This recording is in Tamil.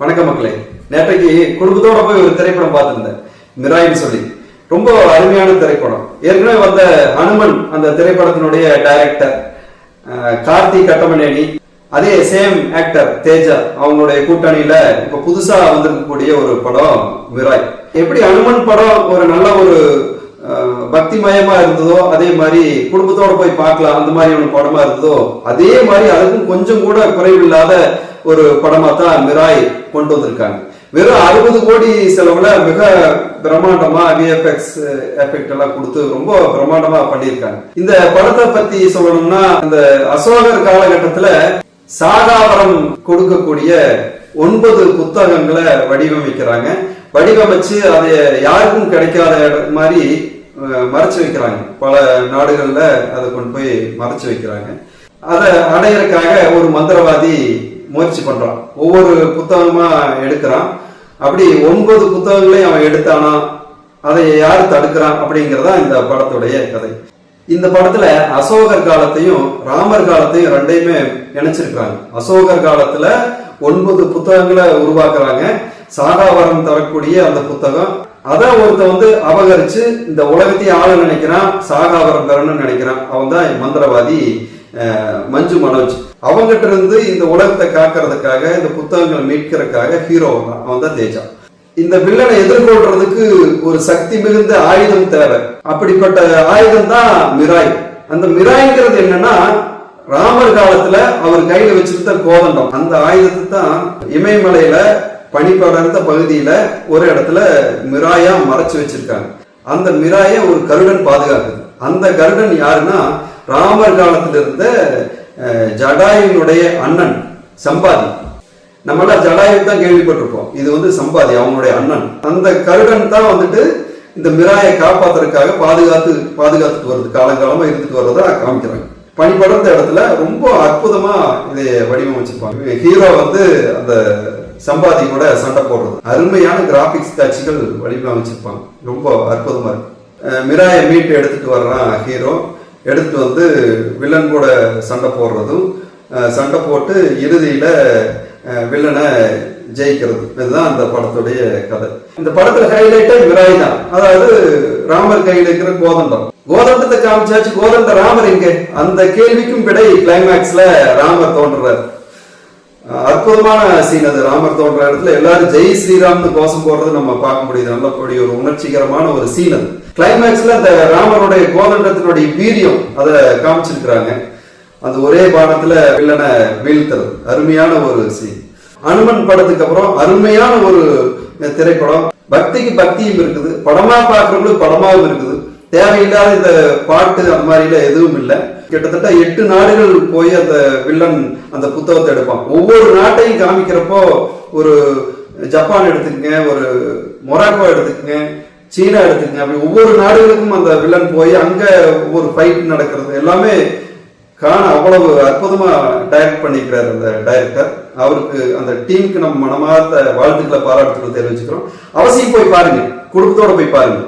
வணக்கம் மக்களே. நேற்றைக்கு குடும்பத்தோட போய் ஒரு திரைப்படம் பார்த்திருந்தேன். மிராயின்னு சொல்லி. ரொம்ப அருமையான திரைப்படம். ஏற்கனவே வந்த ஹனுமன் அந்த திரைப்படத்தினுடைய டைரக்டர் கார்த்தி கட்டமனேனி அதே சேம் ஆக்டர் தேஜா அவங்களுடைய கூட்டணியில இப்ப புதுசா வந்திருக்கக்கூடிய ஒரு படம் மிராய். எப்படி ஹனுமன் படம் ஒரு நல்ல ஒரு பக்திமயமா இருந்ததோ அதே மாதிரி குடும்பத்தோட போய் பார்க்கலாம் அந்த மாதிரி ஒரு படமா இருந்ததோ அதே மாதிரி அதுக்கும் கொஞ்சம் கூட குறைவில்லாத ஒரு படமா தான் மிராய் கொண்டு வந்திருக்காங்க. வெறும் அறுபது கோடி செலவுல மிக பிரம்மாண்டமா விஎஃப்எக்ஸ் எஃபெக்ட் uh, எல்லாம் கொடுத்து ரொம்ப பிரம்மாண்டமா பண்ணியிருக்காங்க. இந்த படத்தை பத்தி சொல்லணும்னா இந்த அசோகர் காலகட்டத்துல சாகாவரம் கொடுக்கக்கூடிய ஒன்பது புத்தகங்களை வடிவமைக்கிறாங்க. வடிவமைச்சு அதை யாருக்கும் கிடைக்காத மாதிரி uh, மறைச்சு வைக்கிறாங்க. பல நாடுகள்ல அதை கொண்டு போய் மறைச்சு வைக்கிறாங்க. அதை அடையறதுக்காக ஒரு மந்திரவாதி முயற்சி பண்றான். ஒவ்வொரு புத்தகமா எடுக்கிறான். அப்படி ஒன்பது புத்தகங்களையும் அவன் எடுத்தானா அதை யார் தடுக்கிறான் அப்படிங்கிறதா இந்த படத்துடைய கதை. இந்த படத்துல அசோகர் காலத்தையும் ராமர் காலத்தையும் ரெண்டையுமே இணைச்சிருக்காங்க அசோகர் காலத்துல ஒன்பது புத்தகங்களை உருவாக்குறாங்க. சாகாவரம் தரக்கூடிய அந்த புத்தகம். அத ஒருத்த வந்து அபகரிச்சு இந்த உலகத்தையும் ஆள நினைக்கிறான் சாகாவரம் தரணும்னு நினைக்கிறான். அவன் தான் மந்திரவாதி மஞ்சு மனோஜ். அவங்ககிட்ட இருந்து இந்த உலகத்தை காக்கிறதுக்காக இந்த புத்தகங்களை மீட்கிறதுக்காக ஹீரோ அவன் தான். தேஜா. இந்த வில்லனை எதிர்கொள்றதுக்கு ஒரு சக்தி மிகுந்த ஆயுதம் தேவை. அப்படிப்பட்ட ஆயுதம் தான் மிராய். அந்த மிராய்ங்கிறது என்னன்னா ராமர் காலத்துல அவர் கையில வச்சிருந்த கோதண்டம். அந்த ஆயுதத்தை தான் இமயமலையில பனி படர்ந்த பகுதியில ஒரு இடத்துல மிராயா மறைச்சு வச்சிருக்காங்க. அந்த மிராயை ஒரு கருடன் பாதுகாக்குது. அந்த கருடன் யாருன்னா ராமர் காலத்துல இருந்த ஜடாயுனுடைய அண்ணன் சம்பாதி. நம்மளாம் ஜடாயு தான் கேள்விப்பட்டிருப்போம். இது வந்து சம்பாதி அவங்களுடைய அண்ணன். அந்த கருடன் தான் வந்துட்டு இந்த மிராயை காப்பாத்துறதுக்காக பாதுகாத்து பாதுகாத்துட்டு வருது காலங்காலமா இருந்துட்டு வர்றதா காமிக்கிறாங்க. பனி படர்ந்த இடத்துல ரொம்ப அற்புதமா இதை வடிவமைச்சிருப்பாங்க. ஹீரோ வந்து அந்த சம்பாதி கூட சண்டை போடுறது. அருமையான கிராபிக்ஸ் காட்சிகள் வடிவமைச்சிருப்பாங்க. ரொம்ப அற்புதமா இருக்கு. மிராயை மீட்டு எடுத்துட்டு வர்றான் ஹீரோ. எடுத்துட்டு வந்து வில்லன் கூட சண்டை போடுறதும் சண்டை போட்டு இறுதியில் வில்லனை ஜெயிக்கிறது. இதுதான் அந்த படத்துடைய கதை. இந்த படத்துல ஹைலைட்டே விராய் தான். அதாவது ராமர் கையில் இருக்கிற கோதண்டம். கோதண்டத்தை காமிச்சாச்சு. கோதண்ட ராமர் எங்க? அந்த கேள்விக்கும் விடை கிளைமேக்ஸ்ல ராமர் தோன்றுறாரு. அற்புதமான சீன் அது. ராமர் தோன்ற இடத்துல எல்லாரும் ஜெய் ஸ்ரீராம்னு கோஷம் போடுறது நம்ம பார்க்க முடியுது. நல்லபடி ஒரு உணர்ச்சிகரமான ஒரு சீன் அது. கிளைமேக்ஸ்ல அந்த ராமருடைய கோதண்டத்தினுடைய வீரியம் அதை காமிச்சிருக்கிறாங்க. அந்த ஒரே பானத்துல வில்லனை வீழ்த்துறது. அருமையான ஒரு சீன் அனுமன் படத்துக்கு அப்புறம் அருமையான ஒரு திரைப்படம். பக்திக்கு பக்தியும் இருக்குது. படமா பார்க்கறவங்களுக்கு படமாவும் இருக்குது. தேவையில்லாத இந்த பாட்டு அந்த மாதிரில எதுவும் இல்லை. கிட்டத்தட்ட எட்டு நாடுகள் போய் அந்த வில்லன் அந்த புத்தகத்தை எடுப்பான். ஒவ்வொரு நாட்டையும் காமிக்கிறப்போ ஒரு ஜப்பான் எடுத்துக்கங்க ஒரு மொராக்கோ எடுத்துக்கங்க சீனா எடுத்துக்கங்க அப்படி ஒவ்வொரு நாடுகளுக்கும் அந்த வில்லன் போய் அங்க ஒவ்வொரு ஃபைட் நடக்கிறது. எல்லாமே காண அவ்வளவு அற்புதமா டைரக்ட் பண்ணிக்கிறார் அந்த டைரக்டர் அவருக்கு அந்த டீமுக்கு நம்ம மனமார்ந்த வாழ்த்துக்களை பாராட்டுகளை தெரிவிச்சுக்கிறோம். அவசியம் போய் பாருங்க. குடும்பத்தோட போய் பாருங்க.